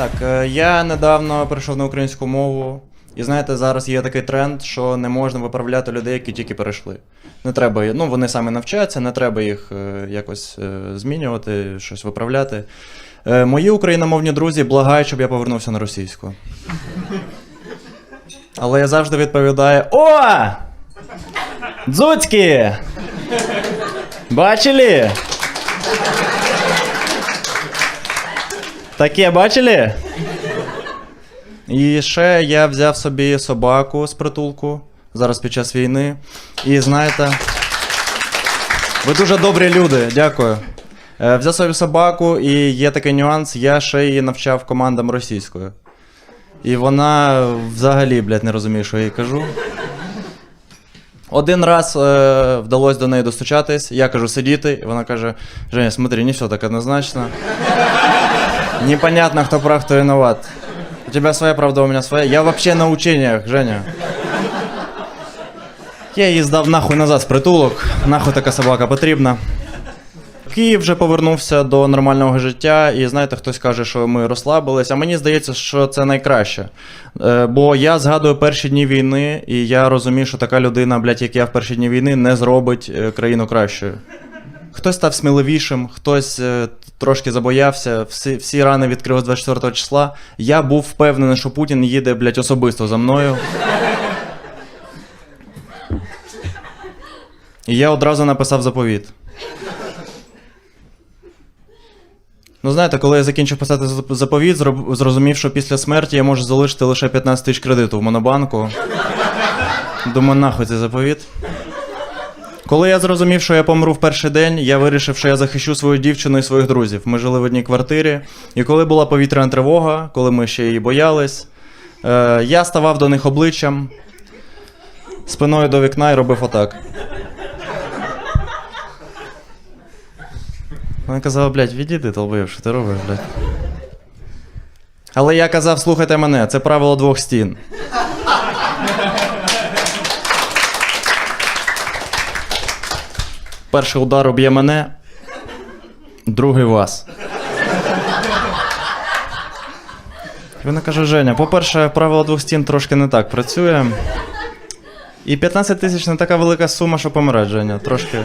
Так, е, я недавно перейшов на українську мову. І знаєте, зараз є такий тренд, що не можна виправляти людей, які тільки перейшли. Не треба, ну вони самі навчаються, не треба їх е, якось е, змінювати, щось виправляти. Мої україномовні друзі благають, щоб я повернувся на російську. Але я завжди відповідаю: О! Дзуцькі! Бачили? Таке бачили? І ще я взяв собі собаку з притулку зараз під час війни. І знаєте, ви дуже добрі люди, дякую. Е, Взяв собі собаку, і є такий нюанс, я ще її навчав командам російською. І вона взагалі, блядь, не розуміє, що я їй кажу. Один раз е, вдалося до неї достучатись, я кажу сидіти, і вона каже: Женя, смотри, не все так однозначно. Непонятно, кто прав, кто виноват. У тебя своя правда, у меня своя. Я вообще на учениях, Женя. Я її здав нахуй назад в притулок. Нахуй така собака потрібна. Київ вже повернувся до нормального життя, і знаєте, хтось каже, що ми розслабились, а мені здається, що це найкраще. Е, бо я згадую перші дні війни, і я розумію, що така людина, блядь, як я в перші дні війни, не зробить е, країну кращою. Хтось став сміливішим, хтось е, трошки забоявся, всі, всі рани відкрив 24 числа. Я був впевнений, що Путін їде, блядь, особисто за мною. І я одразу написав заповіт. Ну, знаєте, коли я закінчив писати заповіт, зрозумів, що після смерті я можу залишити лише 15 тисяч кредиту в монобанку. Думаю, нахуй цей заповіт. Коли я зрозумів, що я помру в перший день, я вирішив, що я захищу свою дівчину і своїх друзів. Ми жили в одній квартирі, і коли була повітряна тривога, коли ми ще її боялись, е, я ставав до них обличчям, спиною до вікна і робив отак. Вона казала, блядь, відійди, толбоєв, що ти робиш, блядь. Але я казав, слухайте мене, це правило двох стін. Перший удар уб'є мене, другий вас. І Вона каже: Женя, по-перше, правило двох стін трошки не так працює. І 15 тисяч не така велика сума, що помирати, Женя. Трошки.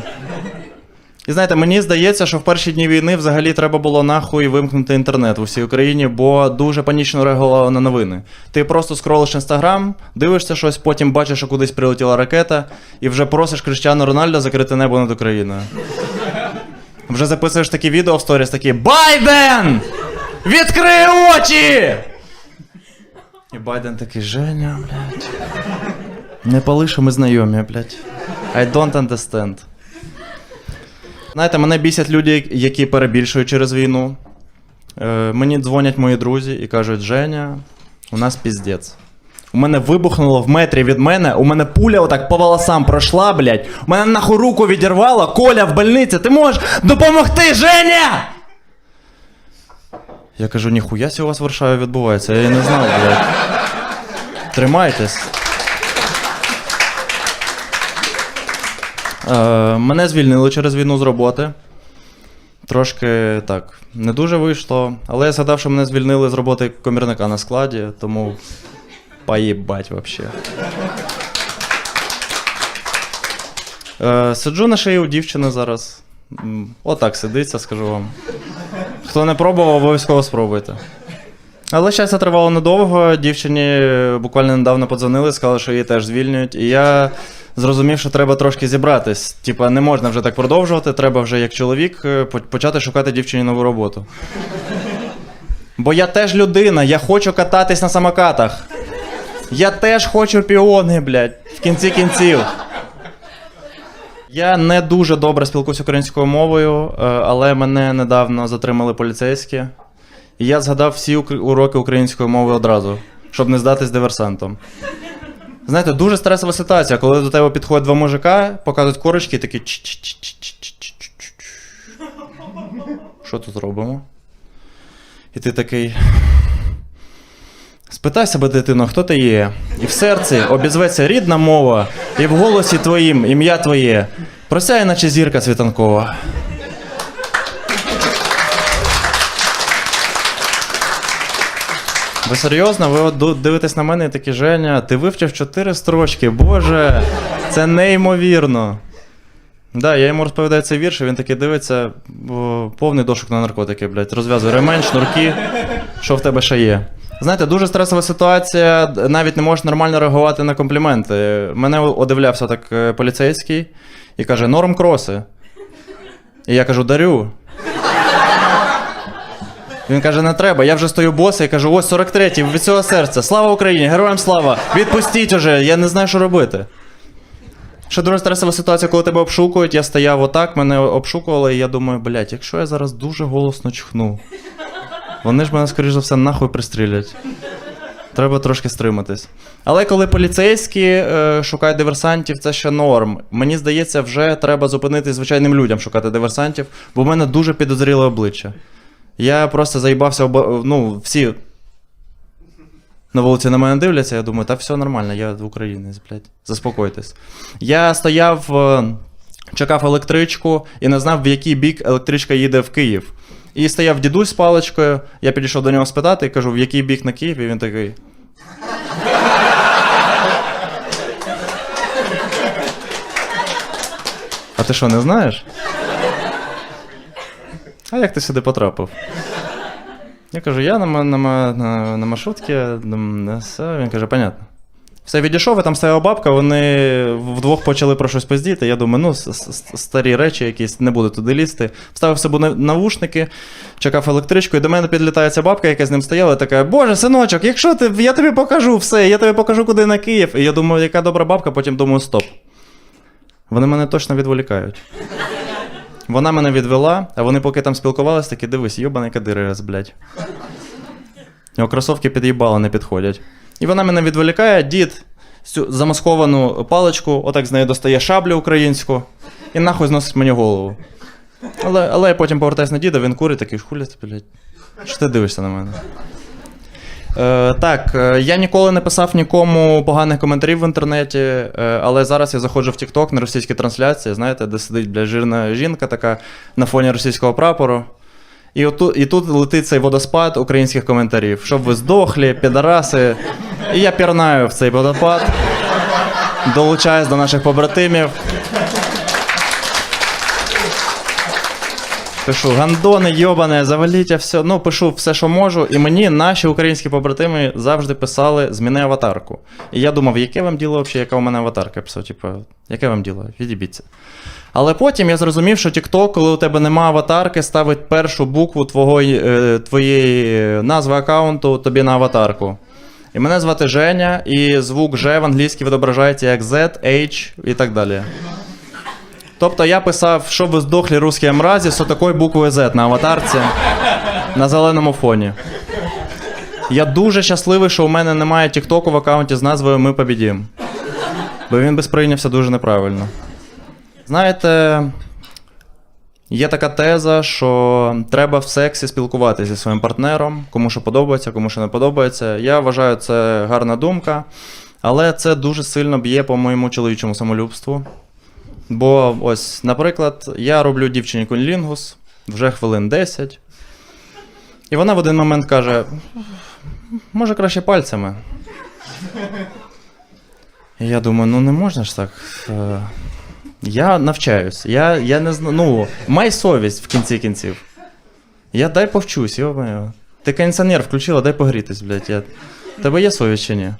І знаєте, мені здається, що в перші дні війни взагалі треба було нахуй вимкнути інтернет в усій Україні, бо дуже панічно реагували на новини. Ти просто скролиш інстаграм, дивишся щось, потім бачиш, що кудись прилетіла ракета, і вже просиш Крищану Рональда закрити небо над Україною. Вже записуєш такі відео в сторіс, такі Байден! Відкрий очі! І Байден такий, Женя, блядь. Не пали, що ми знайомі, блядь. I don't understand. Знаєте, мене бісять люди, які перебільшують через війну. Е, мені дзвонять мої друзі і кажуть: Женя, у нас піздець. У мене вибухнуло в метрі від мене, у мене пуля отак по волосам пройшла, блядь. У мене нахуй руку відірвало, Коля в больниці, ти можеш допомогти, Женя! Я кажу, ніхуя сі у вас в Варшаві відбувається, я і не знав, блядь. Тримайтесь. Е, мене звільнили через війну з роботи. Трошки так, не дуже вийшло. Але я згадав, що мене звільнили з роботи комірника на складі, тому поїбать вообще. Е, сиджу на шиї у дівчини зараз. Отак сидиться, скажу вам. Хто не пробував, обов'язково спробуйте. Але щастя тривало недовго. Дівчині буквально недавно подзвонили, сказали, що її теж звільнюють. І я зрозумів, що треба трошки зібратись. Типа, не можна вже так продовжувати, треба вже як чоловік е, почати шукати дівчині нову роботу. Бо я теж людина, я хочу кататись на самокатах. Я теж хочу піони, блядь, в кінці кінців. Я не дуже добре спілкуюся українською мовою, е, але мене недавно затримали поліцейські. І я згадав всі уроки української мови одразу, щоб не здатись диверсантом. Знаєте, дуже стресова ситуація, коли до тебе підходять два мужика, показують корочки і такі. Що тут робимо? І ти такий. Спитай себе, дитино, хто ти є? І в серці обізветься рідна мова, і в голосі твоїм ім'я твоє. Просяє, наче зірка світанкова. Ви серйозно? Ви дивитесь на мене і такі, Женя, ти вивчив чотири строчки, боже, це неймовірно. Да, я йому розповідаю цей вірш, і він такий дивиться, о, повний дошок на наркотики, блядь. Розв'язує ремень, шнурки, що в тебе ще є. Знаєте, дуже стресова ситуація, навіть не можеш нормально реагувати на компліменти. Мене одивлявся так е, поліцейський і каже: норм кроси. І я кажу, дарю. Він каже, не треба. Я вже стою босий кажу, ось 43-й, від цього серця. Слава Україні! Героям слава! Відпустіть уже! Я не знаю, що робити. Ще дуже стресова ситуація, коли тебе обшукують, я стояв отак, мене обшукували, і я думаю, блядь, якщо я зараз дуже голосно чхну, вони ж мене, скоріш за все, нахуй пристрілять. Треба трошки стриматись. Але коли поліцейські е, шукають диверсантів, це ще норм. Мені здається, вже треба зупинити звичайним людям шукати диверсантів, бо в мене дуже підозріле обличчя. Я просто заїбався, ну, всі на вулиці на мене дивляться, я думаю, та все нормально, я українець, блядь, заспокойтесь. Я стояв, е, чекав електричку і не знав, в який бік електричка їде в Київ. І стояв дідусь з паличкою, я підійшов до нього спитати і кажу, в який бік на Київ, і він такий. А ти що, не знаєш? А як ти сюди потрапив? Я кажу, я на, на, на, на маршрутці, на. Він каже, понятно. Все відійшов, і там стояла бабка, вони вдвох почали про щось поздіти. Я думаю, ну, старі речі якісь, не буду туди лізти. Вставив собі на- навушники, чекав електричку, і до мене підлітає ця бабка, яка з ним стояла, і така: Боже, синочок, якщо ти, я тобі покажу все, я тобі покажу, куди на Київ. І я думаю, яка добра бабка, потім думаю, стоп. Вони мене точно відволікають. Вона мене відвела, а вони поки там спілкувалися, такі дивись, йобаний кадирес, блядь. Його кросовки під'їбало не підходять. І вона мене відволікає, дід цю замасковану паличку, отак з нею достає шаблю українську і нахуй зносить мені голову. Але, але я потім повертаюся на діда, він курить такий хуля ти, блядь. Що ти дивишся на мене? Е, так, е, я ніколи не писав нікому поганих коментарів в інтернеті, е, але зараз я заходжу в TikTok на російські трансляції, знаєте, де сидить бля, жирна жінка така на фоні російського прапору. І, оту, і тут летить цей водоспад українських коментарів. Щоб ви здохлі, підараси. І я пірнаю в цей водопад, долучаюсь до наших побратимів. Пишу гандони, йобане, заваліть все. Ну, пишу все, що можу. І мені наші українські побратими завжди писали зміни аватарку. І я думав, яке вам діло взагалі, яка у мене аватарка? Я писав, типу, яке вам діло? Відібіться. Але потім я зрозумів, що TikTok, коли у тебе нема аватарки, ставить першу букву твого, е, твоєї назви аккаунту тобі на аватарку. І мене звати Женя, і звук Ж в англійській відображається як Z, H і так далі. Тобто я писав, щоб ви здохлі русські мразі з такою буквою Z на аватарці на зеленому фоні. Я дуже щасливий, що у мене немає Тіктоку в аккаунті з назвою Ми побідім. Бо він би сприйнявся дуже неправильно. Знаєте, є така теза, що треба в сексі спілкуватися зі своїм партнером, кому що подобається, кому що не подобається. Я вважаю, це гарна думка, але це дуже сильно б'є по моєму чоловічому самолюбству. Бо ось, наприклад, я роблю дівчині кунілінгус вже хвилин 10. І вона в один момент каже: може краще пальцями. І я думаю, ну не можна ж так. Е, Я навчаюсь. Я, я не знаю. Ну, май совість в кінці кінців. Я дай повчусь, йо Ти кондиціонер включила, дай погрітись, блядь. Я... Тебе є совість чи ні?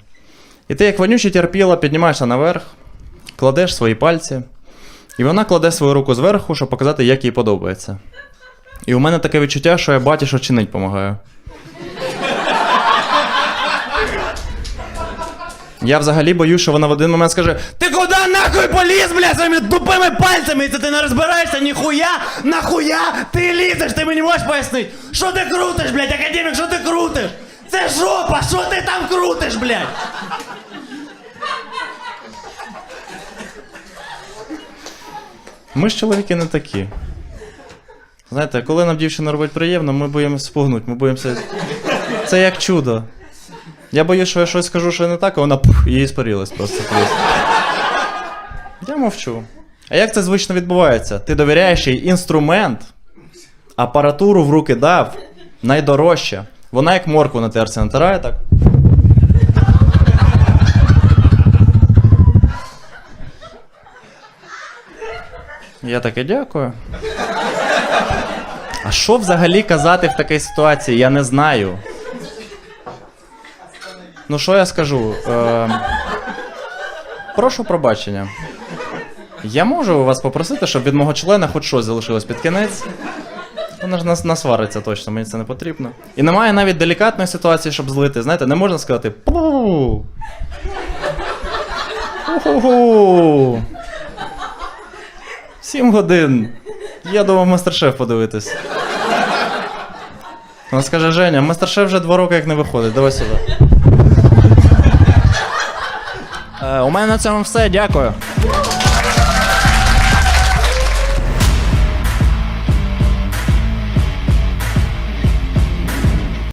І ти, як вонючий терпіла, піднімаєшся наверх, кладеш свої пальці, і вона кладе свою руку зверху, щоб показати, як їй подобається. І у мене таке відчуття, що я баті, що чинить допомагаю. Я взагалі боюсь, що вона в один момент скаже: Ти куди нахуй поліз, бля, своїми тупими пальцями? І це ти не розбираєшся, ніхуя, нахуя ти лізеш, ти мені можеш пояснити? Що ти крутиш, блядь, академік, що ти крутиш? Це жопа, що ти там крутиш, блядь? Ми ж чоловіки не такі. Знаєте, коли нам дівчина робить приємно, ми боїмося спугнути, ми боїмося. Це як чудо. Я боюсь, що я щось скажу, що не так, а вона пух, і спарилась просто. Я мовчу. А як це звично відбувається? Ти довіряєш їй інструмент, апаратуру в руки дав, найдорожче, Вона як моркву на терці натирає так. Я таке дякую. А що взагалі казати в такій ситуації? Я не знаю. Ну, що я скажу? Е, прошу пробачення. Я можу вас попросити, щоб від мого члена хоч щось залишилось під кінець. Вона ж нас насвариться точно, мені це не потрібно. І немає навіть делікатної ситуації, щоб злити. Знаєте, не можна сказати пу. Сім годин. Я думав мастер-шеф подивитись. Вона скаже, Женя, мастер-шеф вже два роки як не виходить, давай сюди. Е, у мене на цьому все, дякую.